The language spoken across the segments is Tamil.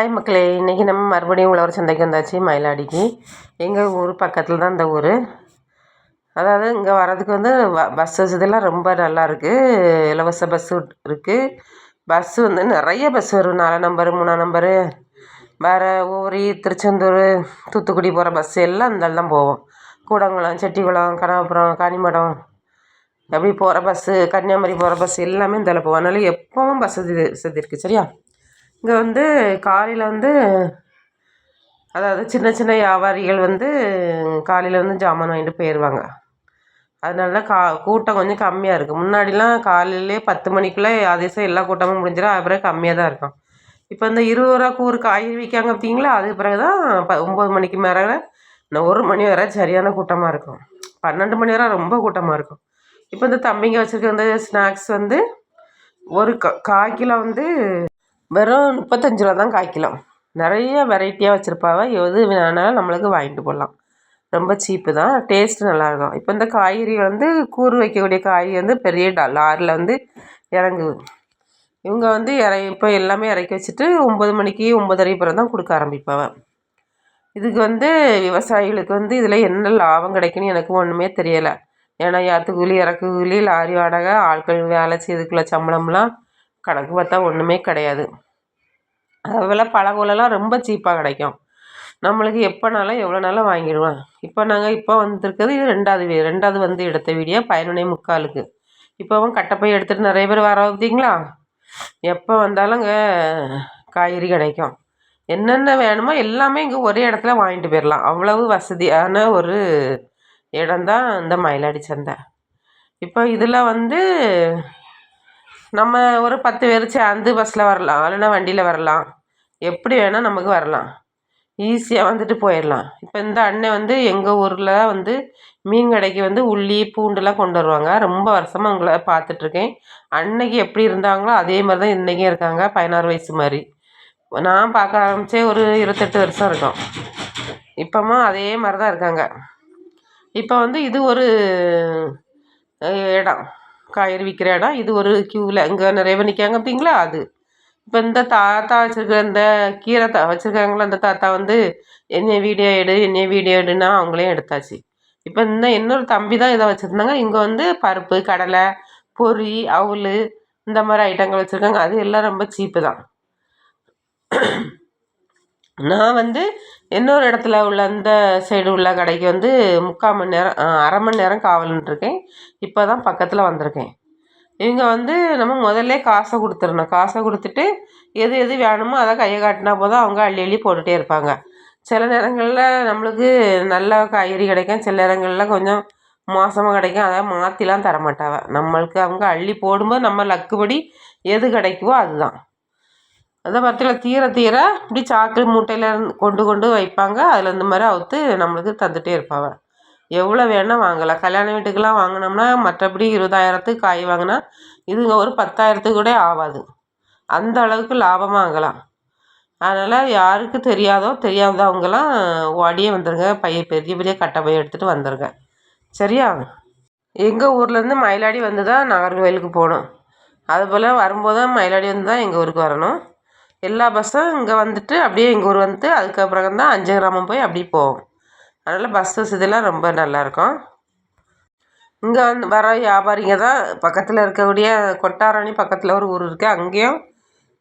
ஹாய் மக்களே இன்றைக்கி நம்ம மறுபடியும் உழவர் சந்தைக்கு வந்தாச்சு மயிலாடிக்கு. எங்கள் ஊர் பக்கத்தில் தான் இந்த ஊர். அதாவது இங்கே வர்றதுக்கு வந்து வ பஸ் வசதியெல்லாம் ரொம்ப நல்லா இருக்குது இலவச பஸ்ஸு இருக்குது பஸ்ஸு வந்து நிறைய பஸ் வரும். நாலாம் நம்பரு மூணாம் நம்பரு வேறு ஊரி திருச்செந்தூர் தூத்துக்குடி போகிற பஸ் எல்லாம் இந்த தான் போவோம். கூடங்குளம் செட்டிக்குளம் கனகாபுரம் காணிமடம் அப்படி போகிற பஸ்ஸு கன்னியாகுமரி போகிற பஸ் எல்லாமே இந்த போகும் அதனால் எப்போவும் பஸ் வசதி வசதி இருக்குது சரியா? இங்கே வந்து காலையில் வந்து அதாவது சின்ன சின்ன வியாபாரிகள் வந்து காலையில் வந்து ஜாமான் வாங்கிட்டு போயிடுவாங்க அதனால தான் கா கூட்டம் கொஞ்சம் கம்மியாக இருக்குது முன்னாடிலாம் காலையிலே பத்து மணிக்குள்ளே அதிசயம் எல்லா கூட்டமும் முடிஞ்சிடும். அப்புறம் கம்மியாக தான் இருக்கும். இப்போ இந்த இருபது ரூபா கூறு காய்கறி விற்காங்க பார்த்தீங்களா அதுக்கு பிறகு தான் ப ஒம்பது மணிக்கு மேலே இந்த ஒரு மணி வரை சரியான கூட்டமாக இருக்கும். பன்னெண்டு மணி வரை ரொம்ப கூட்டமாக இருக்கும். இப்போ இந்த தம்பிங்க வச்சுருக்க இந்த ஸ்நாக்ஸ் வந்து ஒரு க கால் கிலோ வந்து வெறும் முப்பத்தஞ்சு ரூபா தான் கால் கிலோ. நிறைய வெரைட்டியாக வச்சுருப்பாவ. எது வேணாலும் நம்மளுக்கு வாங்கிட்டு போகலாம் ரொம்ப சீப்பு தான். டேஸ்ட்டு நல்லாயிருக்கும். இப்போ இந்த காய்கறி வந்து கூறு வைக்கக்கூடிய காய்கறி வந்து பெரிய லாரியில் வந்து இறங்குது. இவங்க வந்து இற இப்போ எல்லாமே இறக்கி வச்சுட்டு ஒம்பது மணிக்கு ஒம்பதரை பிறகு தான் கொடுக்க ஆரம்பிப்பாவ. இதுக்கு வந்து விவசாயிகளுக்கு வந்து இதில் என்ன லாபம் கிடைக்குன்னு எனக்கு ஒன்றுமே தெரியலை. ஏன்னா ஏற்று கூலி இறக்கு கூலி லாரி வாடகை ஆட்கள் வேலை செய்யறதுக்குள்ள சம்பளம்லாம் கணக்கு பார்த்தா ஒன்றுமே கிடையாது. அதுபோல் பழங்கூழலாம் ரொம்ப சீப்பாக கிடைக்கும். நம்மளுக்கு எப்போனாலும் எவ்வளோனாலும் வாங்கிடுவேன் இப்போ நாங்கள் இப்போ வந்திருக்கிறது இது ரெண்டாவது வீ ரெண்டாவது வந்து எடுத்த வீடியோ பதினொன்னே முக்காலுக்கு. இப்போவும் கட்டைப்பை எடுத்துகிட்டு நிறைய பேர் வர பார்த்தீங்களா? எப்போ வந்தாலும் இங்கே காய்கறி கிடைக்கும். என்னென்ன வேணுமோ எல்லாமே இங்கே ஒரே இடத்துல வாங்கிட்டு போயிடலாம். அவ்வளவு வசதியான ஒரு இடம்தான் இந்த மயிலாடி சந்தை. இப்போ இதில் வந்து நம்ம ஒரு பத்து பேர் சேர்ந்து பஸ்ஸில் வரலாம். இல்லைன்னா வண்டியில் வரலாம். எப்படி வேணால் நமக்கு வரலாம். ஈஸியாக வந்துட்டு போயிடலாம். இப்போ இந்த அண்ணன் வந்து எங்கள் ஊரில் வந்து மீன் கடைக்கு வந்து உள்ளி பூண்டுலாம் கொண்டு வருவாங்க. ரொம்ப வருஷமாக அவங்கள பார்த்துட்ருக்கேன் அன்னைக்கு எப்படி இருந்தாங்களோ அதே மாதிரி தான் இன்றைக்கும் இருக்காங்க. பதினாறு வயசு மாதிரி. நான் பார்க்க ஆரம்பித்தே ஒரு இருபத்தெட்டு வருஷம் இருக்கும். இப்போமா அதே மாதிரி தான் இருக்காங்க. இப்போ வந்து இது ஒரு இடம். காய்கறி விற்கிற இடம் இது ஒரு க்யூவில் இங்கே நிறைய பேர் நிற்காங்க அது. இப்போ இந்த தாத்தா வச்சுருக்க இந்த கீரை தா வச்சுருக்காங்களா அந்த தாத்தா வந்து என்னைய வீடியோ எடு என்னைய வீடியோ எடுன்னா அவங்களையும் எடுத்தாச்சு. இப்போ இன்னும் இன்னொரு தம்பி தான் இதை வச்சுருந்தாங்க. இங்கே வந்து பருப்பு கடலை பொரி அவுள் இந்த மாதிரி ஐட்டங்கள் வச்சுருக்காங்க. அது எல்லாம் ரொம்ப சீப்பு தான். நான் வந்து இன்னொரு இடத்துல உள்ள அந்த சைடு உள்ள கடைக்கு வந்து முக்கால் மணி நேரம் அரை மணி நேரம் காவல் இப்போ தான் பக்கத்தில் வந்திருக்கேன். இவங்க வந்து நம்ம முதல்ல காசை கொடுத்துடணும். காசை கொடுத்துட்டு எது எது வேணுமோ அதை கையை காட்டினா போதும் அவங்க அள்ளி அள்ளி போட்டுகிட்டே இருப்பாங்க. சில நேரங்களில் நம்மளுக்கு நல்ல காய்கறி கிடைக்கும். சில நேரங்களில் கொஞ்சம் மோசமாக கிடைக்கும். அதை மாற்றிலாம் தரமாட்டாவ. நம்மளுக்கு அவங்க அள்ளி போடும்போது நம்ம லக்குபடி எது கிடைக்குமோ அதுதான். அந்த மரத்தில் தீர தீர இப்படி சாக்கு மூட்டையில் கொண்டு கொண்டு வைப்பாங்க. அதில் இந்த மாதிரி அவுத்து நம்மளுக்கு தந்துகிட்டே இருப்பாங்க. எவ்வளோ வேணால் வாங்கலாம். கல்யாண வீட்டுக்கெலாம் வாங்கினோம்னா மற்றபடி இருபதாயிரத்துக்கு காய் வாங்கினா இதுங்க ஒரு பத்தாயிரத்துக்கு கூட ஆகாது அந்த அளவுக்கு லாபமாக வாங்கலாம். அதனால் யாருக்கு தெரியாதோ தெரியாதவங்களாம் ஓடியே வந்துடுங்க பைய பெரிய பெரிய கட்டை பைய எடுத்துகிட்டு வந்துடுங்க சரியா? எங்கள் ஊர்லேருந்து மயிலாடி வந்து தான் நாகர்கோவிலுக்கு போகணும். அதுபோல் வரும்போது தான் மயிலாடி வந்து தான் எங்கள் ஊருக்கு வரணும். எல்லா பஸ்ஸும் இங்கே வந்துட்டு அப்படியே எங்கள் ஊர் வந்துட்டு அதுக்கப்புறம் தான் அஞ்சு கிராமம் போய் அப்படி போகும் அதனால் பஸ் வசதியெல்லாம் ரொம்ப நல்லாயிருக்கும். இங்கே வந்து வர வியாபாரிங்க தான் பக்கத்தில் இருக்கக்கூடிய கொட்டாரணி பக்கத்தில் ஒரு ஊர் இருக்குது அங்கேயும்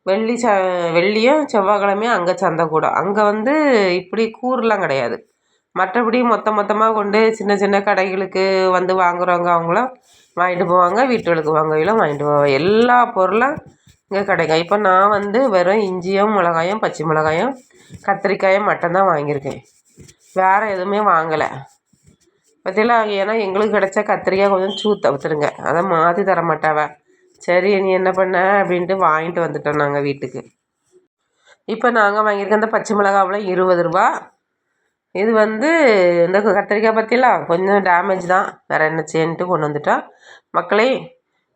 வெள்ளி ச வெள்ளியும் செவ்வாய்க்கிழமையும் அங்கே சந்தை கூடும். அங்கே வந்து இப்படி கூறுலாம் கிடையாது. மற்றபடி மொத்த மொத்தமாக கொண்டு சின்ன சின்ன கடைகளுக்கு வந்து வாங்குறவங்க அவங்களும் வாங்கிட்டு போவாங்க வீட்டுகளுக்கு வாங்கவிலும் வாங்கிட்டு போவாங்க. எல்லா பொருளும் கிடைக்கும். இப்போ நான் வந்து வெறும் இஞ்சியும் மிளகாயும் பச்சை மிளகாயும் கத்திரிக்காயும் மட்டும்தான் வாங்கியிருக்கேன். வேறு எதுவுமே வாங்கலை. பார்த்தீங்களா ஏன்னா எங்களுக்கு கிடச்ச கத்திரிக்காய் கொஞ்சம் சூத்த வச்சுருங்க அதை மாற்றி தர மாட்டாவ. சரி நீ என்ன பண்ண அப்படின்ட்டு வாங்கிட்டு வந்துட்டோம் நாங்கள் வீட்டுக்கு. இப்போ நாங்கள் வாங்கியிருக்க இந்த பச்சை மிளகாவில் இருபது ரூபா. இது வந்து இந்த கத்திரிக்காய் பற்றிலாம் கொஞ்சம் டேமேஜ் தான். வேறு என்ன செய்யன்ட்டு கொண்டு வந்துட்டோம். மக்களே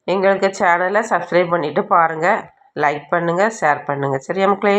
எங்களுக்கு சேனலை சப்ஸ்கிரைப் பண்ணிவிட்டு பாருங்கள் லைக் பண்ணுங்கள் ஷேர் பண்ணுங்கள் சரியா மக்களே?